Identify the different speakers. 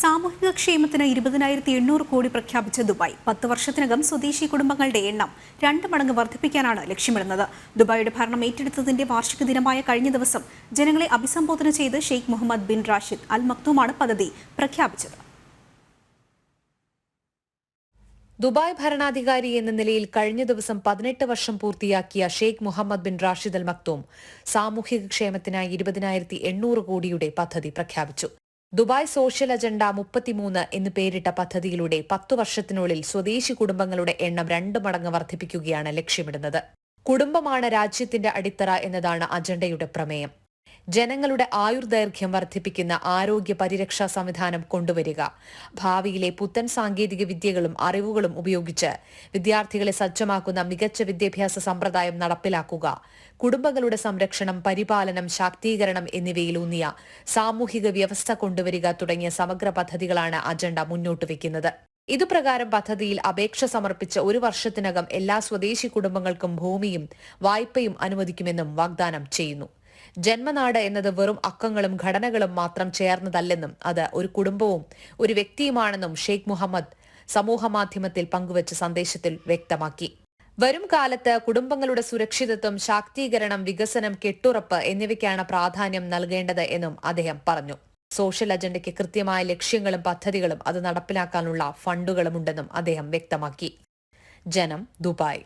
Speaker 1: സാമൂഹിക ക്ഷേമത്തിന് ഇരുപതിനായിരത്തി എണ്ണൂറ് കോടി പ്രഖ്യാപിച്ച ദുബായ്. പത്ത് വർഷത്തിനകം സ്വദേശി കുടുംബങ്ങളുടെ എണ്ണം രണ്ട് മടങ്ങ് വർദ്ധിപ്പിക്കാനാണ് ലക്ഷ്യമിടുന്നത്. ദുബായിയുടെ ഭരണം ഏറ്റെടുത്തതിന്റെ വാർഷിക ദിനമായ കഴിഞ്ഞ ദിവസം ജനങ്ങളെ അഭിസംബോധന ചെയ്ത് Sheikh Mohammed bin Rashid Al മക്തൂമാണ് പദ്ധതി പ്രഖ്യാപിച്ചത്.
Speaker 2: ദുബായ് ഭരണാധികാരി എന്ന നിലയിൽ കഴിഞ്ഞ ദിവസം പതിനെട്ട് വർഷം പൂർത്തിയാക്കിയ Sheikh Mohammed bin Rashid Al Maktoum സാമൂഹിക ക്ഷേമത്തിനായി ഇരുപതിനായിരത്തി എണ്ണൂറ് കോടിയുടെ പദ്ധതി പ്രഖ്യാപിച്ചു. ദുബായ് സോഷ്യൽ അജണ്ട മുപ്പത്തിമൂന്ന് എന്ന് പേരിട്ട പദ്ധതിയിലൂടെ പത്തു വർഷത്തിനുള്ളിൽ സ്വദേശി കുടുംബങ്ങളുടെ എണ്ണം രണ്ട് മടങ്ങ് വർദ്ധിപ്പിക്കുകയാണ് ലക്ഷ്യമിടുന്നത്. കുടുംബമാണ് രാജ്യത്തിന്റെ അടിത്തറ എന്നതാണ് അജണ്ടയുടെ പ്രമേയം. ജനങ്ങളുടെ ആയുർദൈർഘ്യം വർദ്ധിപ്പിക്കുന്ന ആരോഗ്യ പരിരക്ഷാ സംവിധാനം കൊണ്ടുവരിക. ഭാവിയിലെ പുത്തൻ സാങ്കേതിക വിദ്യകളും അറിവുകളും ഉപയോഗിച്ച് വിദ്യാർത്ഥികളെ സജ്ജമാക്കുന്ന മികച്ച വിദ്യാഭ്യാസ സമ്പ്രദായം നടപ്പിലാക്കുക. കുടുംബങ്ങളുടെ സംരക്ഷണം പരിപാലനം ശാക്തീകരണം എന്നിവയിലൂന്നിയ സാമൂഹിക വ്യവസ്ഥ കൊണ്ടുവരിക തുടങ്ങിയ സമഗ്ര പദ്ധതികളാണ് അജണ്ട മുന്നോട്ട് വയ്ക്കുന്നത് ഇതുപ്രകാരം പദ്ധതിയിൽ അപേക്ഷ സമർപ്പിച്ച ഒരു വർഷത്തിനകം എല്ലാ സ്വദേശി കുടുംബങ്ങൾക്കും ഭൂമിയും വായ്പയും അനുവദിക്കുമെന്നും വാഗ്ദാനം ചെയ്യുന്നു. ജന്മനാട് എന്നത് വെറും അക്കങ്ങളും ഘടനകളും മാത്രം ചേർന്നതല്ലെന്നും അത് ഒരു കുടുംബവും ഒരു വ്യക്തിയുമാണെന്നും ഷെയ്ഖ് മുഹമ്മദ് സമൂഹമാധ്യമത്തിൽ പങ്കുവച്ച സന്ദേശത്തിൽ വ്യക്തമാക്കി. വരും കാലത്ത് കുടുംബങ്ങളുടെ സുരക്ഷിതത്വം ശാക്തീകരണം വികസനം കെട്ടുറപ്പ് എന്നിവയ്ക്കാണ് പ്രാധാന്യം നൽകേണ്ടത് എന്നും അദ്ദേഹം പറഞ്ഞു. സോഷ്യൽ അജണ്ടയ്ക്ക് കൃത്യമായ ലക്ഷ്യങ്ങളും പദ്ധതികളും അത് നടപ്പിലാക്കാനുള്ള ഫണ്ടുകളുമുണ്ടെന്നും അദ്ദേഹം വ്യക്തമാക്കി. ജനം ദുബായ്